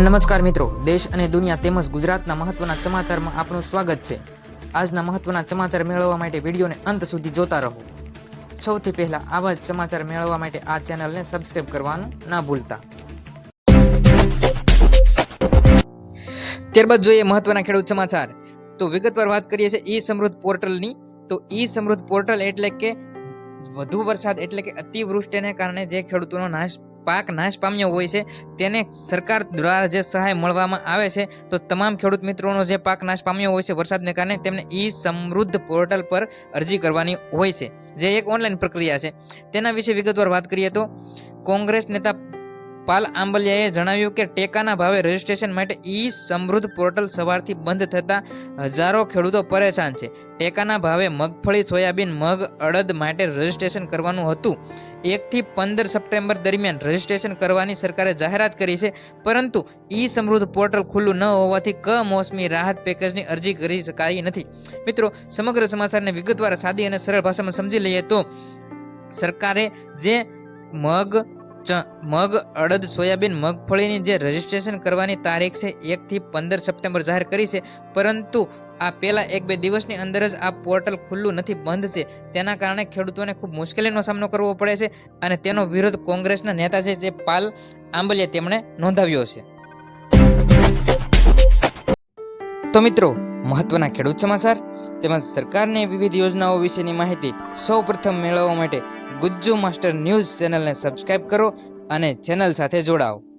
નમસ્કાર મિત્રો, દેશ અને દુનિયા તેમજ ગુજરાતના મહત્વના સમાચારમાં આપનું સ્વાગત છે. આજના મહત્વના સમાચાર મેળવવા માટે વિડીયોને અંત સુધી જોતા રહો. સૌથી પહેલા આવા જ સમાચાર મેળવવા માટે આ ચેનલને સબસ્ક્રાઇબ કરવાનું ના ભૂલતા. ત્યારબાદ જોઈએ મહત્વના ખેડૂત સમાચાર. તો વિગતવાર વાત કરીએ છીએ ઈ સમૃદ્ધ પોર્ટલની. તો ઈ સમૃદ્ધ પોર્ટલ એટલે કે વધુ વરસાદ એટલે કે અતિવૃષ્ટિને કારણે જે ખેડૂતોનો નાશ પાક નાશ પામ્યો હોય છે, તેને સરકાર દ્વારા જે સહાય મળવામાં આવે છે, તો તમામ ખેડૂત મિત્રોનો જે પાક નાશ પામ્યો હોય છે વરસાદને કારણે તેમને ઈ સમૃદ્ધ પોર્ટલ પર અરજી કરવાની હોય છે, જે એક ઓનલાઈન પ્રક્રિયા છે. તેના વિશે વિગતવાર વાત કરીએ તો કોંગ્રેસ નેતા પાલ આંબલિયાએ જણાવ્યું કે ટેકાના ભાવે રજીસ્ટ્રેશન માટે ઈ સમૃદ્ધ પોર્ટલ સવારથી બંધ થતા હજારો ખેડૂતો પરેશાન છે. ટેકાના ભાવે મગફળી, સોયાબીન, મગ, અડદ માટે રજીસ્ટ્રેશન કરવાનું હતું. એકથી પંદર સપ્ટેમ્બર દરમિયાન રજીસ્ટ્રેશન કરવાની સરકારે જાહેરાત કરી છે, પરંતુ ઈ સમૃદ્ધ પોર્ટલ ખુલ્લું ન હોવાથી કમોસમી રાહત પેકેજની અરજી કરી શકાઈ નથી. મિત્રો, સમગ્ર સમાચારને વિગતવાર સાદી અને સરળ ભાષામાં સમજી લઈએ તો સરકારે જે મગ મગ, અડદ, સોયાબીન, મગફળીની જે રજીસ્ટ્રેશન કરવાની તારીખ છે એકથી પંદર સપ્ટેમ્બર જાહેર કરી છે. પરંતુ આ પહેલા એક બે દિવસની અંદર જ આ પોર્ટલ ખુલ્લું નથી, બંધ છે. તેના કારણે ખેડૂતોને ખૂબ મુશ્કેલીનો સામનો કરવો પડે છે અને તેનો વિરોધ કોંગ્રેસના નેતા છે, જે પાલ આંબલિયા તેમણે નોંધાવ્યો છે. તો મિત્રો, મહત્વના ખેડૂત સમાચાર, તેમજ સરકારની વિવિધ યોજનાઓ વિશેની માહિતી સૌ પ્રથમ મેળવવા માટે ગુજ્જુ માસ્ટર ન્યૂઝ ચેનલને સબસ્ક્રાઇબ કરો અને ચેનલ સાથે જોડાઓ.